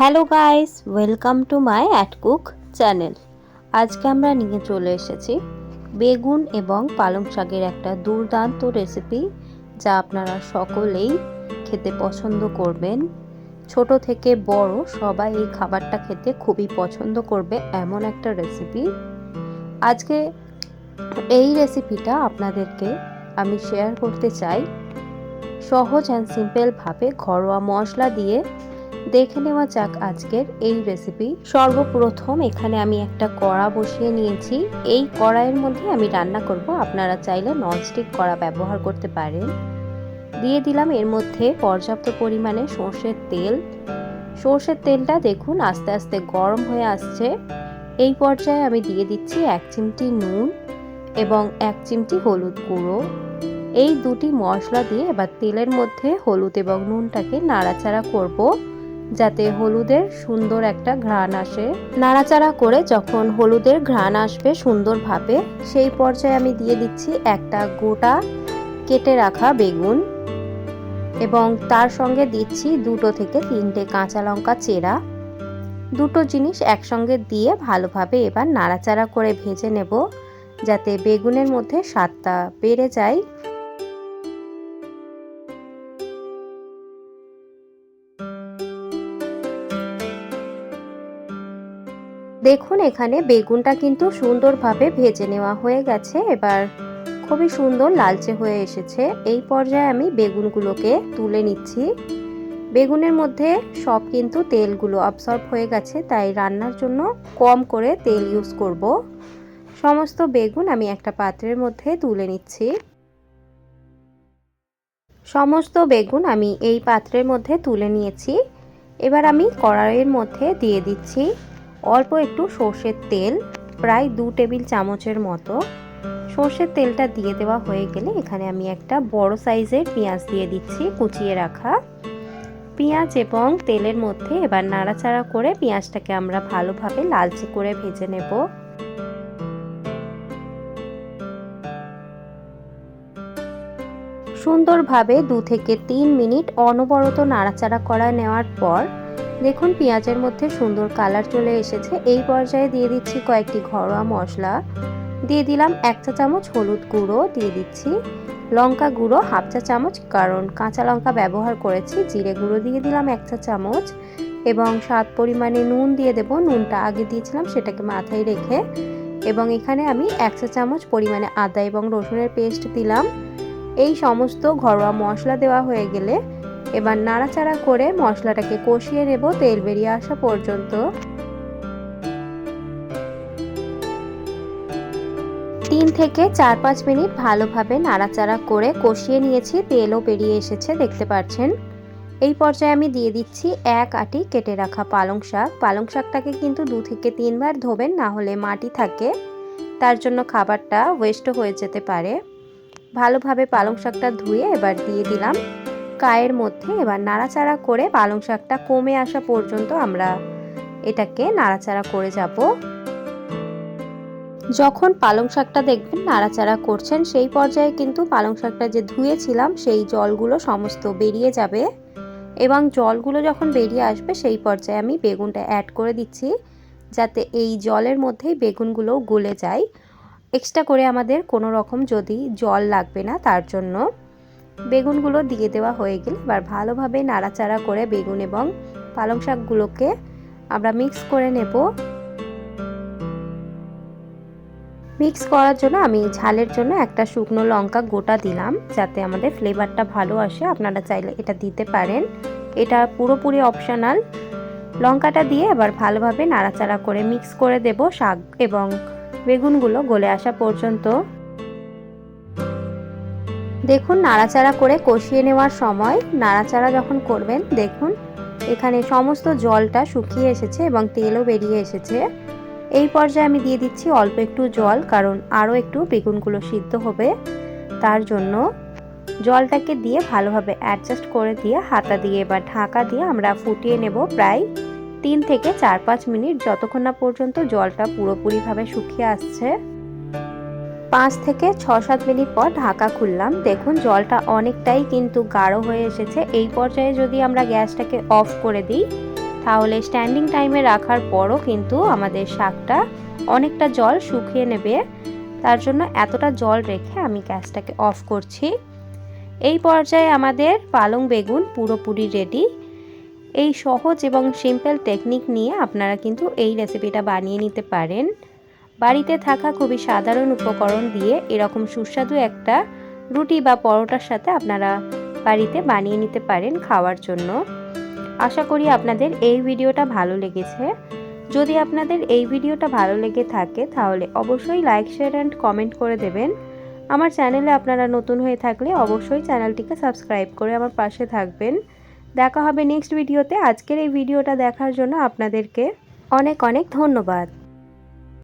Hello guys, welcome to my at cook channel. আজকে আমরা নিয়ে চলে এসেছি বেগুন এবং পালং শাকের একটা দুর্দান্ত রেসিপি যা আপনারা সকলেই খেতে পছন্দ করবেন। ছোট থেকে বড় সবাই এই খাবারটা খেতে খুবই পছন্দ করবে এমন একটা রেসিপি। আজকে এই রেসিপিটা আপনাদেরকে আমি শেয়ার করতে চাই সহজ অ্যান্ড সিম্পলভাবে ঘরোয়া মশলা দিয়ে দেখে নেওয়া যাক আজকের এই রেসিপি সর্বপ্রথম এখানে আমি একটা কড়া বসিয়ে নিয়েছি। এই কড়াইয়ের মধ্যে আমি রান্না করব। আপনারা চাইলে ননস্টিক কড়া ব্যবহার করতে পারেন। দিয়ে দিলাম এর মধ্যে পর্যাপ্ত পরিমাণে সর্ষের তেল। সর্ষের তেলটা দেখুন আস্তে আস্তে গরম হয়ে আসছে। এই পর্যায়ে আমি দিয়ে দিচ্ছি এক চিমটি নুন এবং এক চিমটি হলুদ গুঁড়ো। এই দুটি মশলা দিয়ে এবার তেলের মধ্যে হলুদ এবং নুনটাকে নাড়াচাড়া করব। যাতে হলুদের সুন্দর একটা ঘ্রাণ আসে। নাড়াচাড়া করে যখন হলুদের ঘ্রাণ আসবে সুন্দরভাবে, সেই পর্যায়ে আমি দিয়ে দিচ্ছি একটা গোটা কেটে রাখা বেগুন এবং তার সঙ্গে দিচ্ছি দুটো থেকে তিনটে কাঁচা লঙ্কা চেরা। দুটো জিনিস একসঙ্গে দিয়ে ভালোভাবে এবার নাড়াচাড়া করে ভেজে নেব, যাতে বেগুনের মধ্যে স্বাদটা বেড়ে যায়। দেখুন, এখানে বেগুনটা কিন্তু সুন্দরভাবে ভেজে নেওয়া হয়ে গেছে। এবার খুবই সুন্দর লালচে হয়ে এসেছে। এই পর্যায়ে আমি বেগুনগুলোকে তুলে নিচ্ছি। বেগুনের মধ্যে সব কিন্তু তেলগুলো অবসর্ব হয়ে গেছে, তাই রান্নার জন্য কম করে তেল ইউজ করব। সমস্ত বেগুন আমি একটা পাত্রের মধ্যে তুলে নিচ্ছি। সমস্ত বেগুন আমি এই পাত্রের মধ্যে তুলে নিয়েছি। এবার আমি কড়াইয়ের মধ্যে দিয়ে দিচ্ছি। অল্প একটু সর্ষের তেল, প্রায় দু টেবিল চামচের মতো। সর্ষের তেলটা দিয়ে দেওয়া হয়ে গেলে এখানে আমি একটা বড় সাইজের পেঁয়াজ দিয়ে দিচ্ছি কুচিয়ে রাখা। পেঁয়াজ এবং তেলের মধ্যে এবার নাড়াচাড়া করে পেঁয়াজটাকে আমরা ভালোভাবে লালচে করে ভেজে নেব। সুন্দরভাবে দু থেকে তিন মিনিট অনবরত নাড়াচাড়া করা নেওয়ার পর দেখুন, পেঁয়াজের মধ্যে সুন্দর কালার চলে এসেছে। এই পর্যায়ে দিয়ে দিচ্ছি কয়েকটি ঘরোয়া মশলা। দিয়ে দিলাম এক চা চামচ হলুদ গুঁড়ো, দিয়ে দিচ্ছি লঙ্কা গুঁড়ো, হাফ চা চামচ, কারণ কাঁচা লঙ্কা ব্যবহার করেছি। জিরে গুঁড়ো দিয়ে দিলাম এক চা চামচ এবং স্বাদ পরিমাণে নুন দিয়ে দেব। নুনটা আগে দিয়েছিলাম, সেটাকে মাথায় রেখে এবং এখানে আমি এক চা চামচ পরিমাণে আদা এবং রসুনের পেস্ট দিলাম। এই সমস্ত ঘরোয়া মশলা দেওয়া হয়ে গেলে এবার নাড়াচাড়া করে মশলাটাকে কষিয়ে নেব তেল বেরিয়ে আসা পর্যন্ত। তিন থেকে চার পাঁচ মিনিট ভালোভাবে নাড়াচাড়া করে কষিয়ে নিয়েছি, তেলও বেরিয়ে এসেছে, দেখতে পাচ্ছেন। এই পর্যায়ে আমি দিয়ে দিচ্ছি এক আটি কেটে রাখা পালং শাক। পালং শাকটাকে কিন্তু দু থেকে তিনবার ধোবেন, না হলে মাটি থাকে। তার জন্য খাবারটা ওয়েস্টও হয়ে যেতে পারে। ভালোভাবে পালং শাকটা ধুয়ে এবার দিয়ে দিলাম। গায়ের মধ্যে এবার নাড়াচাড়া করে পালং শাকটা কমে আসা পর্যন্ত আমরা এটাকে নাড়াচাড়া করে যাব। যখন পালং শাকটা দেখবেন নাড়াচাড়া করছেন, সেই পর্যায়ে কিন্তু পালং শাকটা যে ধুয়েছিলাম, সেই জলগুলো সমস্ত বেরিয়ে যাবে এবং জলগুলো যখন বেরিয়ে আসবে, সেই পর্যায়ে আমি বেগুনটা অ্যাড করে দিচ্ছি যাতে এই জলের মধ্যেই বেগুনগুলো গলে যায়। এক্সট্রা করে আমাদের কোনো রকম যদি জল লাগবে না, তার জন্য বেগুনগুলো দিয়ে দেওয়া হয়ে গেলে এবার ভালোভাবে নাড়াচাড়া করে বেগুন এবং পালং শাকগুলোকে আমরা মিক্স করে নেব। মিক্স করার জন্য আমি ঝালের জন্য একটা শুকনো লঙ্কা গোটা দিলাম যাতে আমাদের ফ্লেভারটা ভালো আসে। আপনারা চাইলে এটা দিতে পারেন। এটা পুরোপুরি অপশনাল লঙ্কাটা দিয়ে এবার ভালোভাবে নাড়াচাড়া করে মিক্স করে দেব শাক এবং বেগুনগুলো গলে আসা পর্যন্ত। দেখুন, নাড়াচাড়া করে কষিয়ে নেওয়ার সময় নাড়াচাড়া যখন করবেন, দেখুন, এখানে সমস্ত জলটা শুকিয়ে এসেছে এবং তেলও বেরিয়ে এসেছে। এই পর্যায়ে আমি দিয়ে দিচ্ছি অল্প একটু জল, কারণ আরও একটু বেগুনগুলো সিদ্ধ হবে। তার জন্য জলটাকে দিয়ে ভালোভাবে অ্যাডজাস্ট করে দিয়ে, হাতা দিয়ে বা ঢাকা দিয়ে আমরা ফুটিয়ে নেব প্রায় তিন থেকে চার পাঁচ মিনিট, যতক্ষণ না পর্যন্ত জলটা পুরোপুরিভাবে শুকিয়ে আসছে। পাঁচ থেকে ছ সাত মিনিট পর ঢাকা খুললাম। দেখুন, জলটা অনেকটাই কিন্তু গাঢ় হয়ে এসেছে। এই পর্যায়ে যদি আমরা গ্যাসটাকে অফ করে দিই, তাহলে স্ট্যান্ডিং টাইমে রাখার পরও কিন্তু আমাদের শাকটা অনেকটা জল শুকিয়ে নেবে। তার জন্য এতটা জল রেখে আমি গ্যাসটাকে অফ করছি। এই পর্যায়ে আমাদের পালং বেগুন পুরোপুরি রেডি এই সহজ এবং সিম্পল টেকনিক নিয়ে আপনারা কিন্তু এই রেসিপিটা বানিয়ে নিতে পারেন। বাড়িতে থাকা খুবই সাধারণ উপকরণ দিয়ে এরকম সুস্বাদু একটা রুটি বা পরোটার সাথে আপনারা বাড়িতে বানিয়ে নিতে পারেন খাওয়ার জন্য। আশা করি আপনাদের এই ভিডিওটা ভালো লেগেছে। যদি আপনাদের এই ভিডিওটা ভালো লেগে থাকে, তাহলে অবশ্যই লাইক শেয়ার অ্যান্ড কমেন্ট করে দেবেন। আমার চ্যানেলে আপনারা নতুন হয়ে থাকলে অবশ্যই চ্যানেলটিকে সাবস্ক্রাইব করে আমার পাশে থাকবেন। দেখা হবে নেক্সট ভিডিওতে আজকের এই ভিডিওটা দেখার জন্য আপনাদেরকে অনেক অনেক ধন্যবাদ।